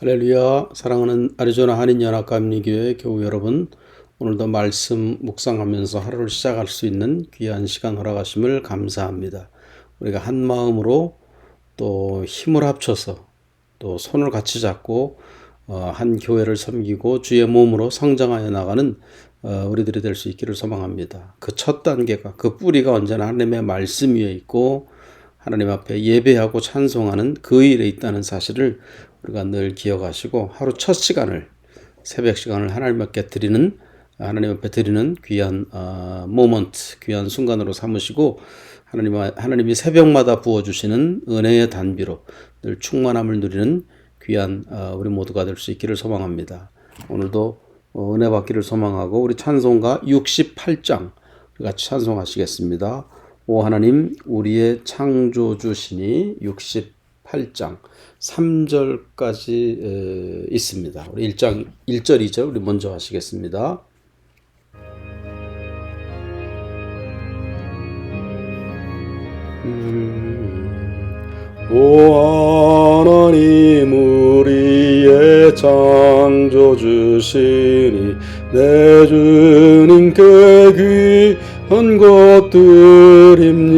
할렐루야 사랑하는 아리조나 한인연합감리교회 교우 여러분 오늘도 말씀 묵상하면서 하루를 시작할 수 있는 귀한 시간 허락하심을 감사합니다. 우리가 한 마음으로 또 힘을 합쳐서 또 손을 같이 잡고 어, 한 교회를 섬기고 주의 몸으로 성장하여 나가는 어, 우리들이 될 수 있기를 소망합니다. 그 첫 단계가 그 뿌리가 언제나 하나님의 말씀 위에 있고 하나님 앞에 예배하고 찬송하는 그 일에 있다는 사실을 우리가 늘 기억하시고 하루 첫 시간을 새벽 시간을 하나님 앞에 드리는 하나님 앞에 드리는 귀한 어, 모먼트, 귀한 순간으로 삼으시고 하나님 하나님이 새벽마다 부어 주시는 은혜의 단비로 늘 충만함을 누리는 귀한 어, 우리 모두가 될 수 있기를 소망합니다. 오늘도 어, 은혜 받기를 소망하고 우리 찬송가 68장 같이 찬송하시겠습니다. 오 하나님 우리의 창조주시니 68장 3절까지 있습니다. 우리 1장 1절 2절 우리 먼저 하시겠습니다. 음, 오 하나님 우리의 창조주시니 내 주님께 귀한 것들입니다.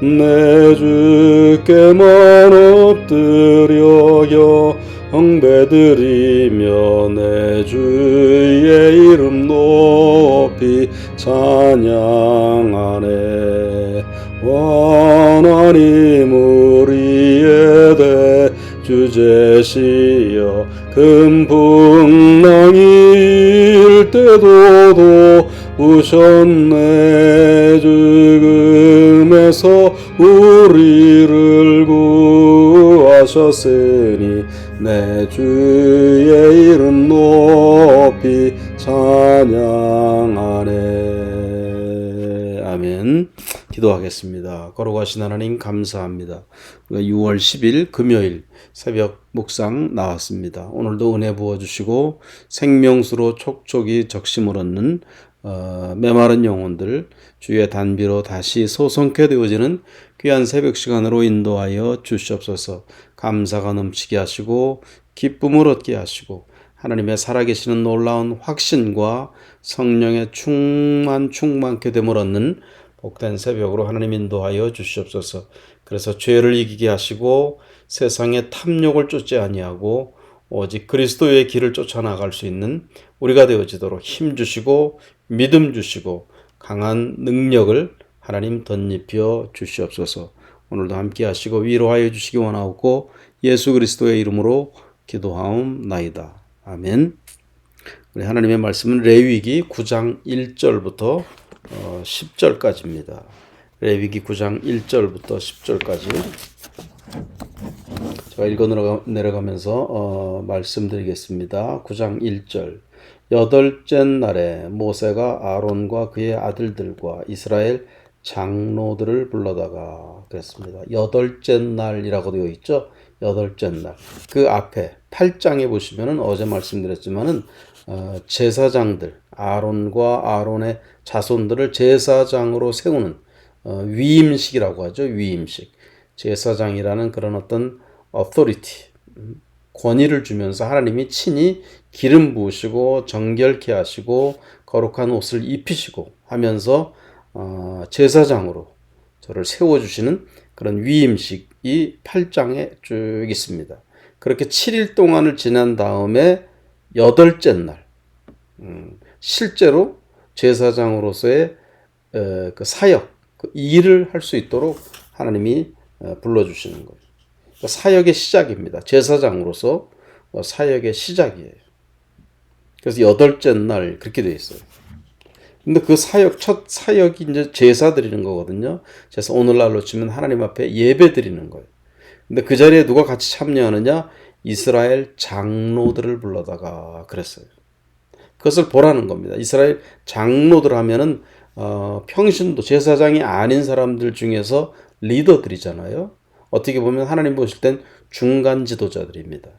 내 주 께만 엎드려 영배드리며 내 주의 이름 높이 찬양하네 하나님 우리의 대주제시여. 금풍랑일 때도 도우셨네. 죽 음에서 우리를 구하셨으니 내 주의 이름 높이 찬양하네 아멘 기도하겠습니다. 거룩하신 하나님 감사합니다. 우리가 6월 10일 금요일 새벽 묵상 나왔습니다. 오늘도 은혜 부어주시고 생명수로 촉촉이 적심을 얻는 어, 메마른 영혼들 주의 단비로 다시 소성케 되어지는 귀한 새벽 시간으로 인도하여 주시옵소서 감사가 넘치게 하시고 기쁨을 얻게 하시고 하나님의 살아계시는 놀라운 확신과 성령의 충만 충만케 됨을 얻는 복된 새벽으로 하나님 인도하여 주시옵소서. 그래서 죄를 이기게 하시고 세상의 탐욕을 쫓지 아니하고 오직 그리스도의 길을 쫓아 나갈 수 있는 우리가 되어지도록 힘 주시고 믿음 주시고 강한 능력을 하나님 덧입혀 주시옵소서. 오늘도 함께 하시고 위로하여 주시기 원하옵고 예수 그리스도의 이름으로 기도하옵나이다. 아멘. 우리 하나님의 말씀은 레위기 9장 1절부터 10절까지입니다. 레위기 9장 1절부터 10절까지 제가 읽어 내려가면서 어, 말씀드리겠습니다. 9장 1절 여덟째 날에 모세가 아론과 그의 아들들과 이스라엘 장로들을 불러다가 그랬습니다. 여덟째 날이라고 되어 있죠. 여덟째 날. 그 앞에 8장에 보시면은 어제 말씀드렸지만은 어, 제사장들 아론과 아론의 자손들을 제사장으로 세우는 어, 위임식이라고 하죠. 위임식. 제사장이라는 그런 어떤 authority 음, 권위를 주면서 하나님이 친히 기름 부으시고 정결케 하시고 거룩한 옷을 입히시고 하면서 어, 제사장으로 저를 세워주시는 그런 위임식이 8장에 쭉 있습니다. 그렇게 7일 동안을 지난 다음에 여덟째 날, 음, 실제로 제사장으로서의 에, 그 사역, 그 일을 할 수 있도록 하나님이 에, 불러주시는 거예요. 그 사역의 시작입니다. 제사장으로서 어, 사역의 시작이에요. 그래서 여덟째 날 그렇게 돼 있어요. 근데 그 사역, 첫 사역이 이제 제사 드리는 거거든요. 그래서 오늘날로 치면 하나님 앞에 예배 드리는 거예요. 근데 그 자리에 누가 같이 참여하느냐? 이스라엘 장로들을 불러다가 그랬어요. 그것을 보라는 겁니다. 이스라엘 장로들 하면은 어, 평신도 제사장이 아닌 사람들 중에서 리더들이잖아요. 어떻게 보면 하나님 보실 땐 중간 지도자들입니다.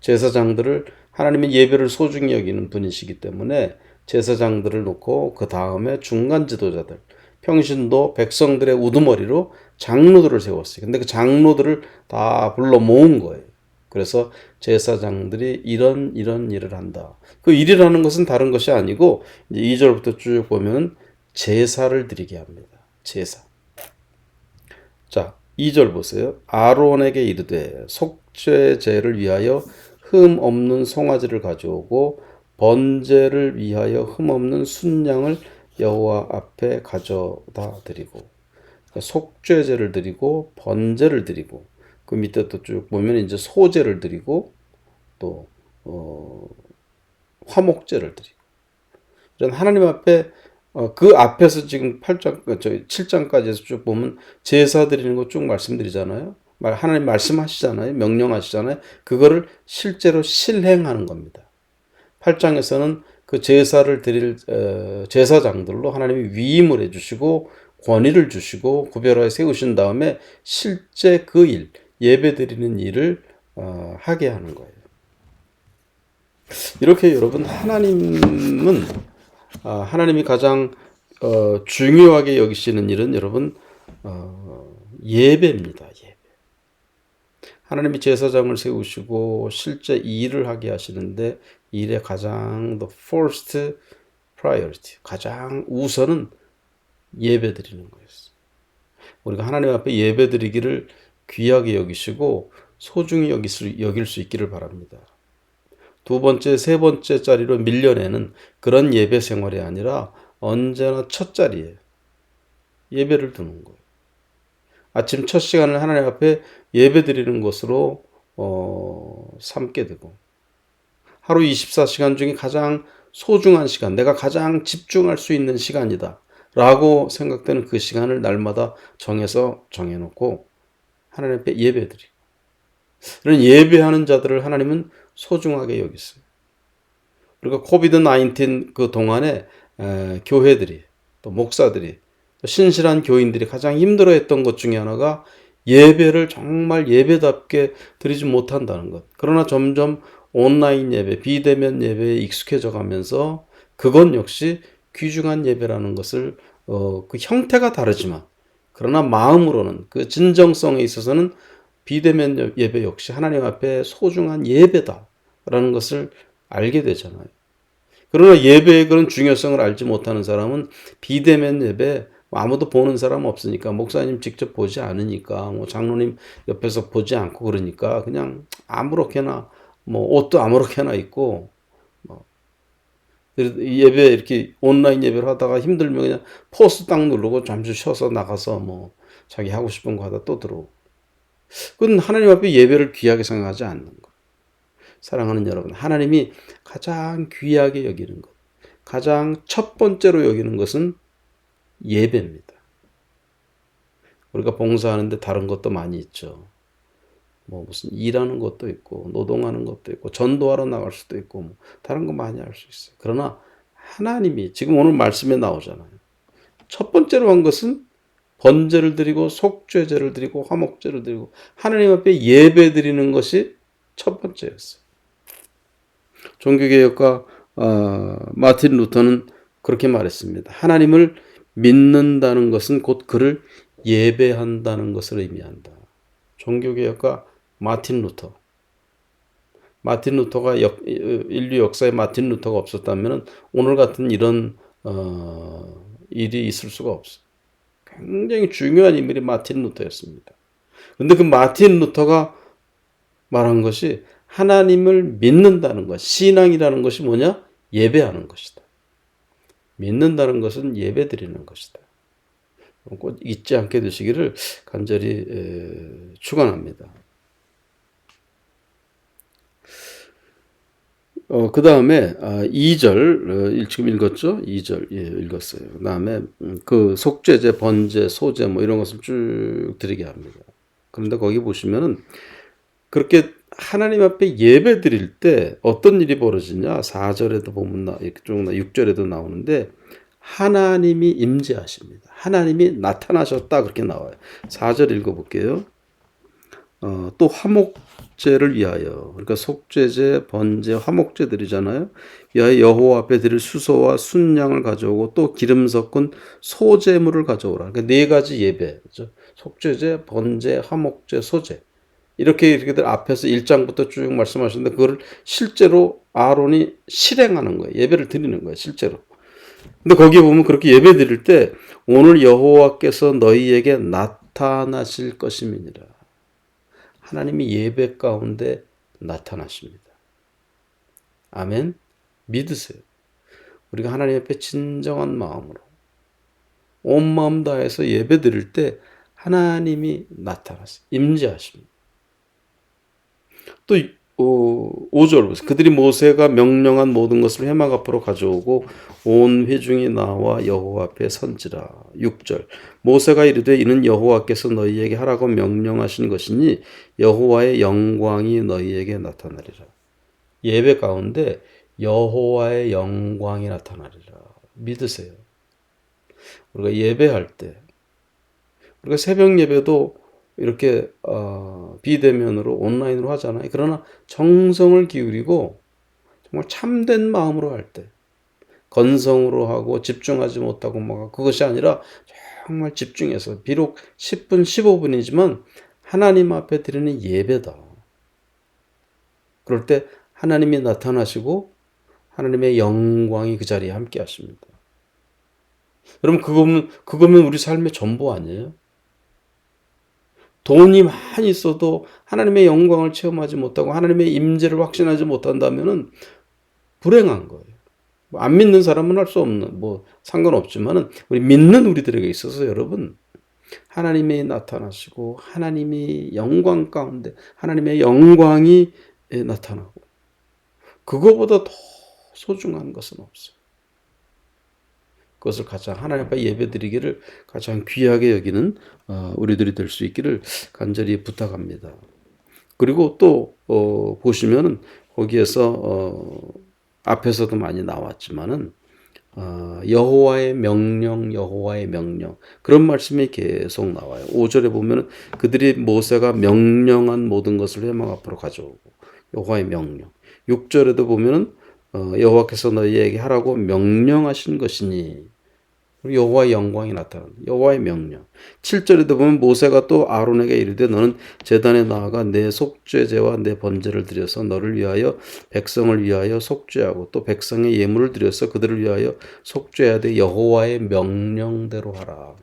제사장들을 하나님의 예배를 소중히 여기는 분이시기 때문에 제사장들을 놓고 그 다음에 중간 지도자들, 평신도 백성들의 우두머리로 장로들을 세웠어요. 근데 그 장로들을 다 불러 모은 거예요. 그래서 제사장들이 이런 이런 일을 한다. 그 일이라는 것은 다른 것이 아니고 이제 2절부터 쭉 보면 제사를 드리게 합니다. 제사. 자, 2절 보세요. 아론에게 이르되 속죄제를 위하여 흠 없는 송아지를 가져오고 번제를 위하여 흠 없는 순양을 여호와 앞에 가져다 드리고 그러니까 속죄제를 드리고 번제를 드리고 그 밑에 또 쭉 보면 이제 소제를 드리고 또 어, 화목제를 드리고 이런 하나님 앞에 어, 그 앞에서 지금 8장, 그저 7장까지 쭉 보면 제사 드리는 거 쭉 말씀드리잖아요. 말 하나님 말씀하시잖아요. 명령하시잖아요. 그거를 실제로 실행하는 겁니다. 8장에서는 그 제사를 드릴 어, 제사장들로 하나님이 위임을 해주시고 권위를 주시고 구별하여 세우신 다음에 실제 그 일, 예배 드리는 일을 어, 하게 하는 거예요. 이렇게 여러분 하나님은 아, 하나님이 가장 어, 중요하게 여기시는 일은 여러분 어, 예배입니다. 예배. 하나님이 제사장을 세우시고 실제 일을 하게 하시는데 일의 가장 the first priority 가장 우선은 예배 드리는 거였어요. 우리가 하나님 앞에 예배 드리기를 귀하게 여기시고 소중히 여길 수, 여길 수 있기를 바랍니다. 두 번째, 세 번째 자리로 밀려내는 그런 예배 생활이 아니라 언제나 첫 자리에 예배를 두는 거예요. 아침 첫 시간을 하나님 앞에 예배 드리는 것으로 어, 삼게 되고 하루 24시간 중에 가장 소중한 시간, 내가 가장 집중할 수 있는 시간이다. 라고 생각되는 그 시간을 날마다 정해서 정해놓고 하나님 앞에 예배 드리고 이런 예배하는 자들을 하나님은 소중하게 여기어요 그리고 코비드 19그 동안에 에, 교회들이 또 목사들이 또 신실한 교인들이 가장 힘들어했던 것 중에 하나가 예배를 정말 예배답게 드리지 못한다는 것. 그러나 점점 온라인 예배, 비대면 예배에 익숙해져 가면서 그건 역시 귀중한 예배라는 것을 어, 그 형태가 다르지만 그러나 마음으로는 그 진정성에 있어서는 비대면 예배 역시 하나님 앞에 소중한 예배다 라는 것을 알게 되잖아요. 그러나 예배의 그런 중요성을 알지 못하는 사람은 비대면 예배 뭐 아무도 보는 사람 없으니까 목사님 직접 보지 않으니까 뭐 장로님 옆에서 보지 않고 그러니까 그냥 아무렇게나 뭐 옷도 아무렇게나 입고 뭐 예배 이렇게 온라인 예배를 하다가 힘들면 그냥 포스 딱 누르고 잠시 쉬어서 나가서 뭐 자기 하고 싶은 거 하다 또 들어오고 그건 하나님 앞에 예배를 귀하게 생각하지 않는 것. 사랑하는 여러분, 하나님이 가장 귀하게 여기는 것, 가장 첫 번째로 여기는 것은 예배입니다. 우리가 봉사하는데 다른 것도 많이 있죠. 뭐 무슨 일하는 것도 있고 노동하는 것도 있고 전도하러 나갈 수도 있고 뭐 다른 거 많이 할 수 있어요. 그러나 하나님이 지금 오늘 말씀에 나오잖아요. 첫 번째로 한 것은 번제를 드리고 속죄제를 드리고 화목제를 드리고 하나님 앞에 예배 드리는 것이 첫 번째였어요. 종교개혁가 어, 마틴 루터는 그렇게 말했습니다. 하나님을 믿는다는 것은 곧 그를 예배한다는 것을 의미한다. 종교개혁가 마틴 루터. 마틴 루터가 역, 인류 역사에 마틴 루터가 없었다면 오늘 같은 이런 어, 일이 있을 수가 없어. 굉장히 중요한 인물이 마틴 루터였습니다. 근데 그 마틴 루터가 말한 것이 하나님을 믿는다는 것, 신앙이라는 것이 뭐냐? 예배하는 것이다. 믿는다는 것은 예배 드리는 것이다. 꼭 잊지 않게 되시기를 간절히 축원합니다. 어, 그 다음에, 아, 2절, 어, 지금 읽었죠? 2절, 예, 읽었어요. 그 다음에, 음, 그 속죄제, 번제, 소제, 뭐 이런 것을 쭉 드리게 합니다. 그런데 거기 보시면은, 그렇게 하나님 앞에 예배 드릴 때 어떤 일이 벌어지냐? 4절에도 보면, 나, 쭉, 6절에도 나오는데, 하나님이 임재하십니다. 하나님이 나타나셨다. 그렇게 나와요. 4절 읽어 볼게요. 어, 또 화목제를 위하여 그러니까 속죄제, 번제, 화목제들이잖아요. 여호와 앞에 드릴 수소와 순양을 가져오고 또 기름 섞은 소제물을 가져오라. 그러니까 네 가지 예배, 그죠? 속죄제, 번제, 화목제, 소제 이렇게 이렇게들 앞에서 1장부터 쭉 말씀하셨는데 그거를 실제로 아론이 실행하는 거예요. 예배를 드리는 거예요. 실제로. 근데 거기에 보면 그렇게 예배 드릴 때 오늘 여호와께서 너희에게 나타나실 것임이니라. 하나님이 예배 가운데 나타나십니다. 아멘. 믿으세요. 우리가 하나님 앞에 진정한 마음으로 온 마음 다해서 예배 드릴 때 하나님이 나타나서 임재하십니다. 또 어, 5절 보세요. 그들이 모세가 명령한 모든 것을 회막 앞으로 가져오고 온 회중이 나와 여호와 앞에 선지라. 6절. 모세가 이르되 이는 여호와께서 너희에게 하라고 명령하신 것이니 여호와의 영광이 너희에게 나타나리라. 예배 가운데 여호와의 영광이 나타나리라. 믿으세요. 우리가 예배할 때 우리가 새벽 예배도 이렇게 어, 비대면으로 온라인으로 하잖아요. 그러나 정성을 기울이고 정말 참된 마음으로 할 때 건성으로 하고 집중하지 못하고 뭐 그것이 아니라 정말 집중해서 비록 10분 15분이지만 하나님 앞에 드리는 예배다. 그럴 때 하나님이 나타나시고 하나님의 영광이 그 자리에 함께 하십니다. 여러분 그거면 그거면 우리 삶의 전부 아니에요? 돈이 많이 있어도 하나님의 영광을 체험하지 못하고 하나님의 임재를 확신하지 못한다면은 불행한 거예요. 뭐 안 믿는 사람은 할 수 없는 뭐 상관없지만은 우리 믿는 우리들에게 있어서 여러분 하나님이 나타나시고 하나님이 영광 가운데 하나님의 영광이 나타나고 그거보다 더 소중한 것은 없어요. 그것을 가장 하나님 앞에 예배드리기를 가장 귀하게 여기는 어, 우리들이 될 수 있기를 간절히 부탁합니다. 그리고 또 어, 보시면은 거기에서 어, 앞에서도 많이 나왔지만은 어, 여호와의 명령, 여호와의 명령 그런 말씀이 계속 나와요. 5절에 보면은 그들이 모세가 명령한 모든 것을 회막 앞으로 가져오고 여호와의 명령. 6절에도 보면은 어, 여호와께서 너희에게 하라고 명령하신 것이니 여호와의 영광이 나타난다. 여호와의 명령. 7절에도 보면 모세가 또 아론에게 이르되 너는 제단에 나아가 내 속죄제와 내 번제를 드려서 너를 위하여 백성을 위하여 속죄하고 또 백성의 예물을 드려서 그들을 위하여 돼 여호와의 명령대로 하라.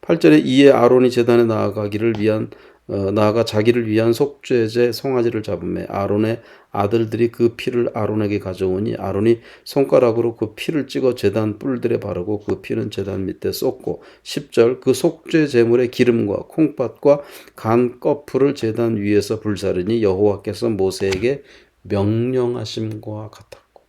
8절에 이에 아론이 제단에 나아가기를 위한 어, 나아가 자기를 위한 속죄제 송아지를 잡음에 아론의 아들들이 그 피를 아론에게 가져오니 아론이 손가락으로 그 피를 찍어 제단 뿔들에 바르고 그 피는 제단 밑에 쏟고 10절 그 속죄 제물의 기름과 콩팥과 간 거풀을 제단 위에서 불사르니 여호와께서 모세에게 명령하심과 같았고.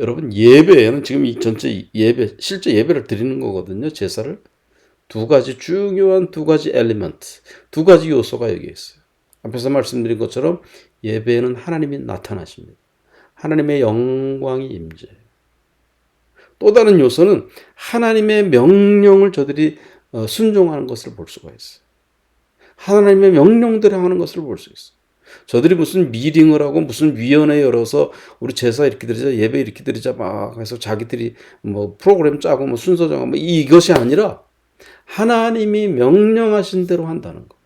여러분 예배에는 지금 이 전체 예배 실제 예배를 드리는 거거든요 제사를 두 가지 중요한 두 가지 엘리먼트, 두 가지 요소가 여기 있어요. 앞에서 말씀드린 것처럼 예배에는 하나님이 나타나십니다. 하나님의 영광이 임재. 또 다른 요소는 하나님의 명령을 저들이 어, 순종하는 것을 볼 수가 있어요. 하나님의 명령대로 하는 것을 볼 수 있어요. 저들이 무슨 미링을 하고 무슨 위원회 열어서 우리 제사 이렇게 드리자 예배 이렇게 드리자 막 해서 자기들이 뭐 프로그램 짜고 뭐 순서 정하고 뭐 이것이 아니라 하나님이 명령하신 대로 한다는 거.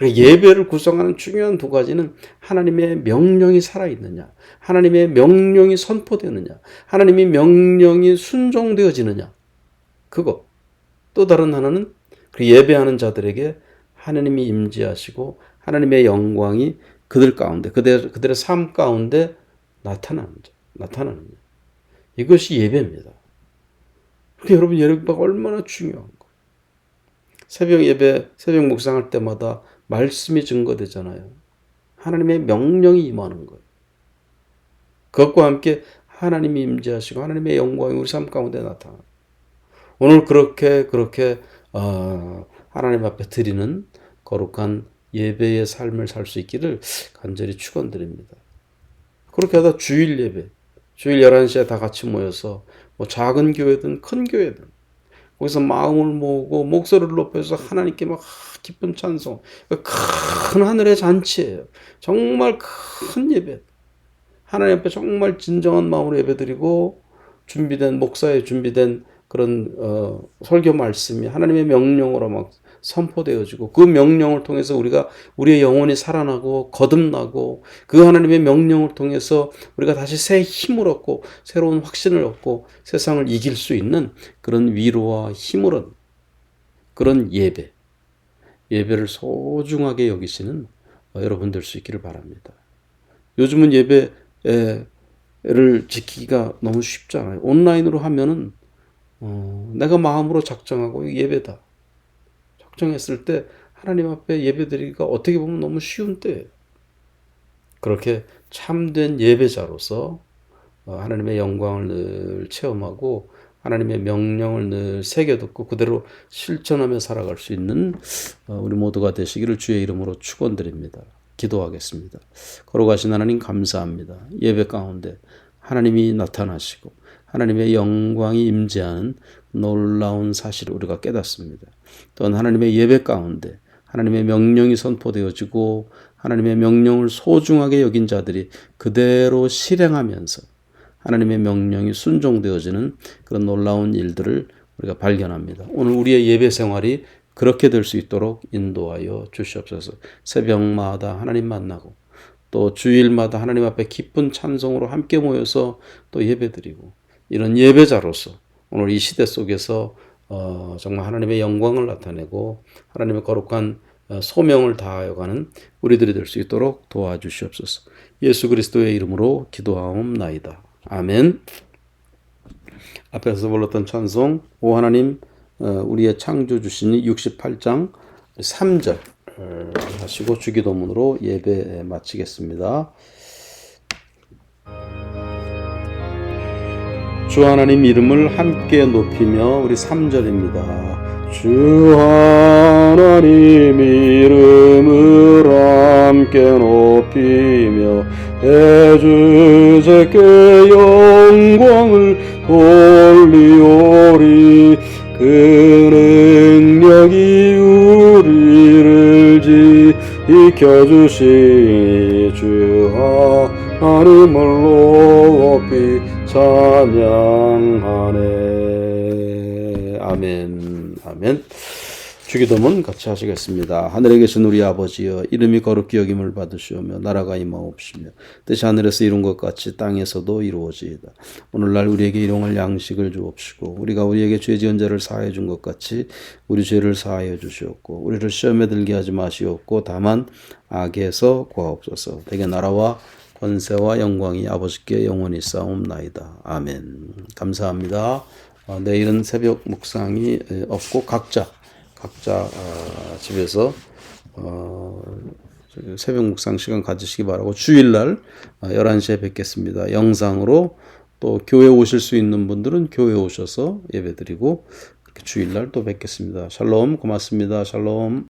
예배를 구성하는 중요한 두 가지는 하나님의 명령이 살아있느냐, 하나님의 명령이 선포되느냐, 하나님의 명령이 순종되어지느냐. 그거. 또 다른 하나는 그 예배하는 자들에게 하나님이 임재하시고 하나님의 영광이 그들 가운데, 그들, 그들의 삶 가운데 나타나는 자, 나타나는 자. 이것이 예배입니다. 여러분, 예배가 얼마나 중요한 거. 새벽 예배, 새벽 묵상할 때마다 말씀이 증거되잖아요. 하나님의 명령이 임하는 거예요. 그것과 함께 하나님이 임재하시고 하나님의 영광이 우리 삶 가운데 나타나. 오늘 그렇게 그렇게 어, 하나님 앞에 드리는 거룩한 예배의 삶을 살 수 있기를 간절히 축원드립니다. 그렇게 하다 주일 예배, 주일 11시에 다 같이 모여서 뭐 작은 교회든 큰 교회든 거기서 마음을 모으고 목소리를 높여서 하나님께 막 기쁜 찬송. 큰 하늘의 잔치예요. 정말 큰 예배. 하나님 앞에 정말 진정한 마음으로 예배드리고 준비된 목사의 준비된 그런 어, 설교 말씀이 하나님의 명령으로 막 선포되어지고 그 명령을 통해서 우리가 우리의 영혼이 살아나고 거듭나고 그 하나님의 명령을 통해서 우리가 다시 새 힘을 얻고 새로운 확신을 얻고 세상을 이길 수 있는 그런 위로와 힘을 얻는 그런 예배 예배를 소중하게 여기시는 어, 여러분 될 수 있기를 바랍니다. 요즘은 예배를 지키기가 너무 쉽잖아요. 온라인으로 하면은 어, 내가 마음으로 작정하고 예배다. 작정했을 때 하나님 앞에 예배드리기가 어떻게 보면 너무 쉬운 때예요. 그렇게 참된 예배자로서 어, 하나님의 영광을 늘 체험하고 하나님의 명령을 늘 새겨 듣고 그대로 실천하며 살아갈 수 있는 어, 우리 모두가 되시기를 주의 이름으로 축원드립니다. 기도하겠습니다. 걸어가신 하나님 감사합니다. 예배 가운데 하나님이 나타나시고 하나님의 영광이 임재하는 놀라운 사실을 우리가 깨닫습니다. 또한 하나님의 예배 가운데 하나님의 명령이 선포되어지고 하나님의 명령을 소중하게 여긴 자들이 그대로 실행하면서 하나님의 명령이 순종되어지는 그런 놀라운 일들을 우리가 발견합니다. 오늘 우리의 예배 생활이 그렇게 될 수 있도록 인도하여 주시옵소서. 새벽마다 하나님 만나고 또 주일마다 하나님 앞에 기쁜 찬송으로 함께 모여서 또 예배드리고 이런 예배자로서 오늘 이 시대 속에서 어, 정말 하나님의 영광을 나타내고 하나님의 거룩한 어, 소명을 다하여가는 우리들이 될 수 있도록 도와주시옵소서. 예수 그리스도의 이름으로 기도하옵나이다. 아멘. 앞에서 불렀던 찬송 오 하나님 어, 우리의 창조 주신이 68장 3절 어, 하시고 주기도문으로 예배 마치겠습니다. 주 하나님 이름을 함께 높이며 우리 3절입니다. 주 하나님 이름을 함께 높이며 대주제께 영광을 돌리오리 그 능력이 우리를 지켜주시니 주 하나님을 높이 찬양하네 아멘 아멘 주기도문 같이 하시겠습니다. 하늘에 계신 우리 아버지여 이름이 거룩히 여김을 받으시오며 나라가 임하옵시며 뜻이 하늘에서 이룬 것 같이 땅에서도 이루어지이다. 오늘날 우리에게 일용할 양식을 주옵시고 우리가 우리에게 죄 지은 자를 사하여 준 것 같이 우리 죄를 사하여 주시옵고 우리를 시험에 들게 하지 마시옵고 다만 악에서 구하옵소서. 대개 나라와 권세와 영광이 아버지께 영원히 싸움나이다. 아멘. 감사합니다. 어, 내일은 새벽 묵상이 에, 없고 각자 각자 어, 집에서 어, 새벽 묵상 시간 가지시기 바라고 주일날 어, 11시에 뵙겠습니다. 영상으로 또 교회 오실 수 있는 분들은 교회 오셔서 예배드리고 그렇게 주일날 또 뵙겠습니다. 샬롬 고맙습니다. 샬롬